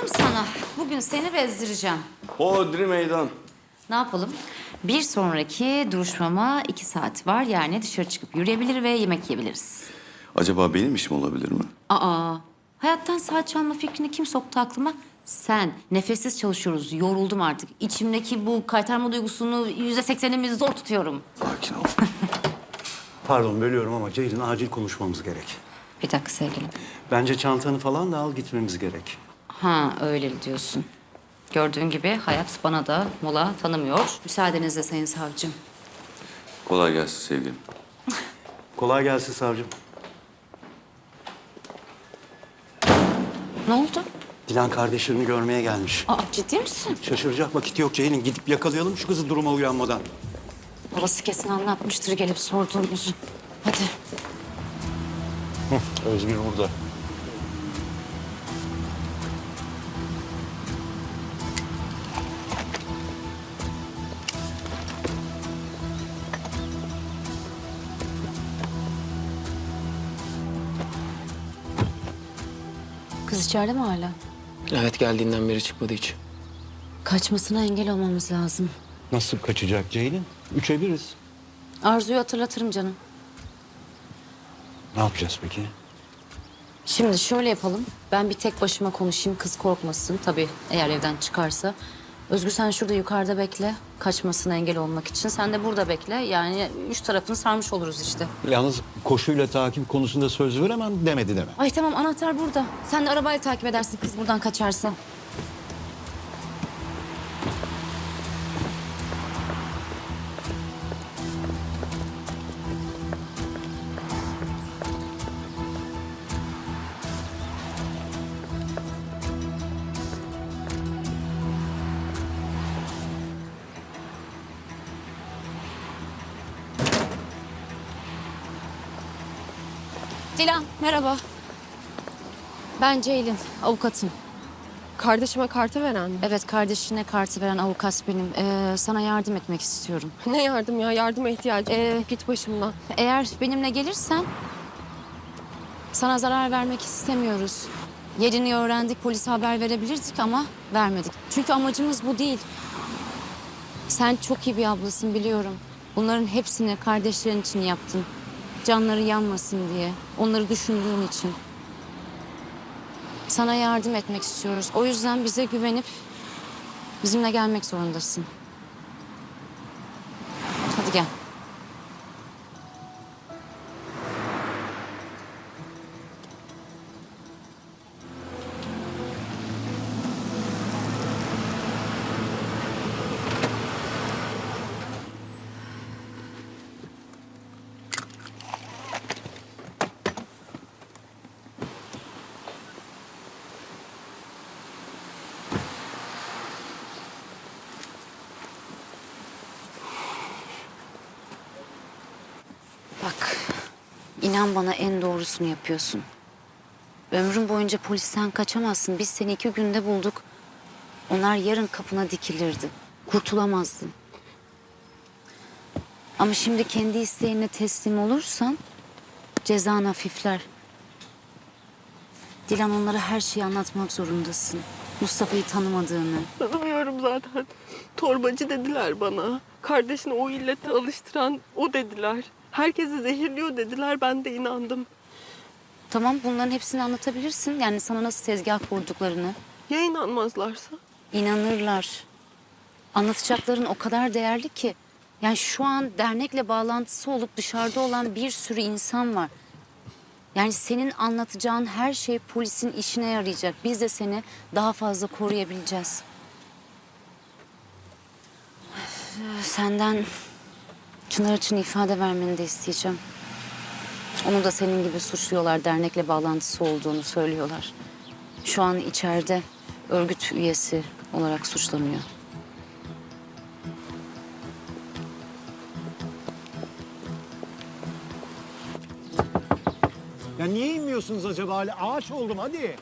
Dedim sana bugün seni bezdireceğim. Hodri meydan. Ne yapalım? Bir sonraki duruşmama iki saat var. Yani dışarı çıkıp yürüyebilir ve yemek yiyebiliriz. Acaba benim işim olabilir mi? Aa, hayattan saat çalma fikrini kim soktu aklıma? Sen. Nefessiz çalışıyoruz. Yoruldum artık. İçimdeki bu kaytarma duygusunu yüzde seksenimiz zor tutuyorum. Sakin ol. Pardon bölüyorum ama Ceylin acil konuşmamız gerek. Bir dakika sevgilim. Bence çantanı falan da al gitmemiz gerek. Ha öyle diyorsun. Gördüğün gibi hayat bana da mola tanımıyor. Müsaadenizle sayın savcım. Kolay gelsin sevgilim. Kolay gelsin savcım. Ne oldu? Dilan kardeşlerini görmeye gelmiş. Aa ciddi misin? Şaşıracak vakit yok Ceylin. Gidip yakalayalım şu kızı duruma uyanmadan. Babası kesin anlatmıştır gelip sorduğumuzu. Hadi. Özgür burada. Kız içeride mi hala? Evet geldiğinden beri çıkmadı hiç. Kaçmasına engel olmamız lazım. Nasıl kaçacak Ceylin? Üçe biriz. Arzu'yu hatırlatırım canım. Ne yapacağız peki? Şimdi şöyle yapalım. Ben bir tek başıma konuşayım. Kız korkmasın. Tabii eğer evden çıkarsa. Özgür sen şurada yukarıda bekle. Kaçmasına engel olmak için. Sen de burada bekle. Yani üç tarafını sarmış oluruz işte. Yalnız koşuyla takip konusunda söz veremem demedi deme. Ay tamam anahtar burada. Sen de arabayla takip edersin kız buradan kaçarsa. Dilan merhaba. Ben Ceylin, avukatım. Kardeşime kartı veren mi? Evet, kardeşine kartı veren avukat benim. Ee, sana yardım etmek istiyorum. Ne yardım ya? Yardıma ihtiyacım. Ee, Git başımdan. Eğer benimle gelirsen sana zarar vermek istemiyoruz. Yerini öğrendik, polise haber verebilirdik ama vermedik. Çünkü amacımız bu değil. Sen çok iyi bir ablasın biliyorum. Bunların hepsini kardeşlerin için yaptın. Canları yanmasın diye, onları düşündüğün için. Sana yardım etmek istiyoruz. O yüzden bize güvenip bizimle gelmek zorundasın. Hadi gel. İnan bana en doğrusunu yapıyorsun. Ömrün boyunca polisten kaçamazsın. Biz seni iki günde bulduk. Onlar yarın kapına dikilirdi. Kurtulamazdın. Ama şimdi kendi isteğine teslim olursan cezan hafifler. Dilan onlara her şeyi anlatmak zorundasın. Mustafa'yı tanımadığını. Tanımıyorum zaten. Torbacı dediler bana. Kardeşini o illete alıştıran o dediler. Herkesi zehirliyor dediler. Ben de inandım. Tamam bunların hepsini anlatabilirsin. Yani sana nasıl tezgah kurduklarını. Ya inanmazlarsa? İnanırlar. Anlatacakların o kadar değerli ki. Yani şu an dernekle bağlantısı olup dışarıda olan bir sürü insan var. Yani senin anlatacağın her şey polisin işine yarayacak. Biz de seni daha fazla koruyabileceğiz. Senden Çınar için ifade vermeni de isteyeceğim. Onu da senin gibi suçluyorlar. Dernekle bağlantısı olduğunu söylüyorlar. Şu an içeride örgüt üyesi olarak suçlanıyor. Ya niye inmiyorsunuz acaba? Hali Ağaç oldum hadi.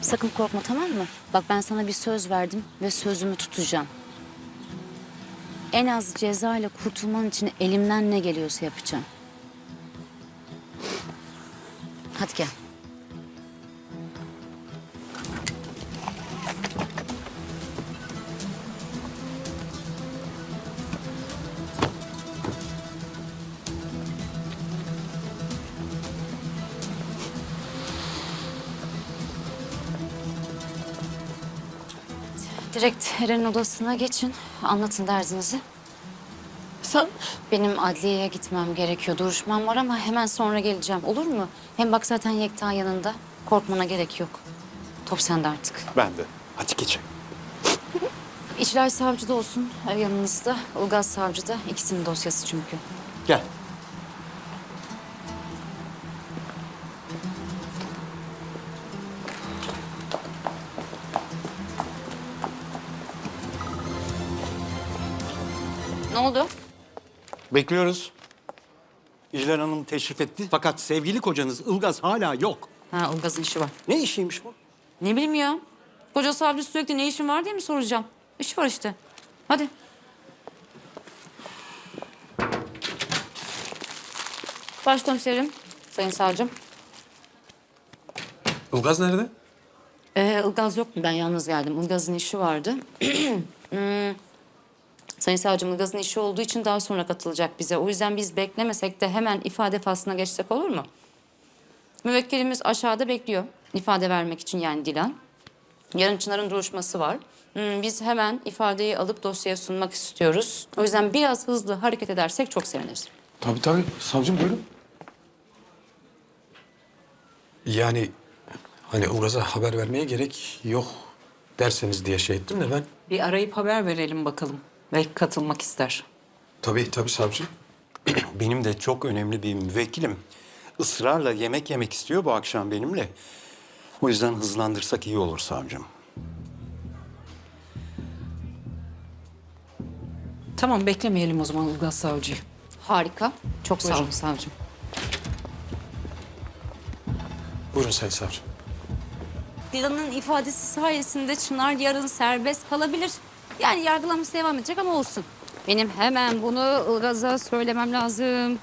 Sakın korkma tamam mı? Bak ben sana bir söz verdim ve sözümü tutacağım. En az ceza ile kurtulman için elimden ne geliyorsa yapacağım. Direkt Eren'in odasına geçin. Anlatın derdinizi. Sen Benim adliyeye gitmem gerekiyor. Duruşmam var ama hemen sonra geleceğim. Olur mu? Hem bak zaten Yekta yanında. Korkmana gerek yok. Top sende artık. Ben de. Hadi geçelim. İçler savcı da olsun yanınızda. Ilgaz savcı da. İkisinin dosyası çünkü. Gel. Ne oldu? Bekliyoruz. İcler Hanım teşrif etti. Fakat sevgili kocanız Ilgaz hala yok. Ha Ilgaz'ın işi var. Ne işiymiş bu? Ne bileyim ya. Koca savcı sürekli ne işin var diye mi soracağım? İş var işte. Hadi. Başkomiserim, sayın savcım. Ilgaz nerede? Ee, Ilgaz yok mu? Ben yalnız geldim. Ilgaz'ın işi vardı. Hmm. Sayın savcım Ilgaz'ın işi olduğu için daha sonra katılacak bize. O yüzden biz beklemesek de hemen ifade faslına geçsek olur mu? Müvekkilimiz aşağıda bekliyor. ifade vermek için yani Dilan. Yarın Çınar'ın duruşması var. Hmm, Biz hemen ifadeyi alıp dosyaya sunmak istiyoruz. O yüzden biraz hızlı hareket edersek çok seviniriz. Tabii tabii. Savcım buyurun. Yani hani Ilgaz'a haber vermeye gerek yok derseniz diye şey ettim de ben. Bir arayıp haber verelim bakalım. Belki katılmak ister. Tabii tabii savcım. Benim de çok önemli bir müvekkilim. Israrla yemek yemek istiyor bu akşam benimle. O yüzden hızlandırsak iyi olur savcım. Tamam beklemeyelim o zaman Ilgaz Savcı'yı. Harika. Çok sağ olun savcım. Buyurun sayın savcım. Dilan'ın ifadesi sayesinde Çınar yarın serbest kalabilir. Yani yargılaması devam edecek ama olsun. Benim hemen bunu Ilgaz'a söylemem lazım.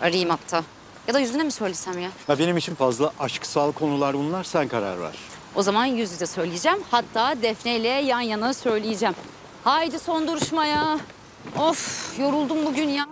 Arayayım hatta. Ya da yüzüne mi söylesem ya? Ha, benim için fazla aşksal konular bunlar. Sen karar ver. O zaman yüz yüze söyleyeceğim. Hatta Defne ile yan yana söyleyeceğim. Haydi son duruşmaya. Of yoruldum bugün ya.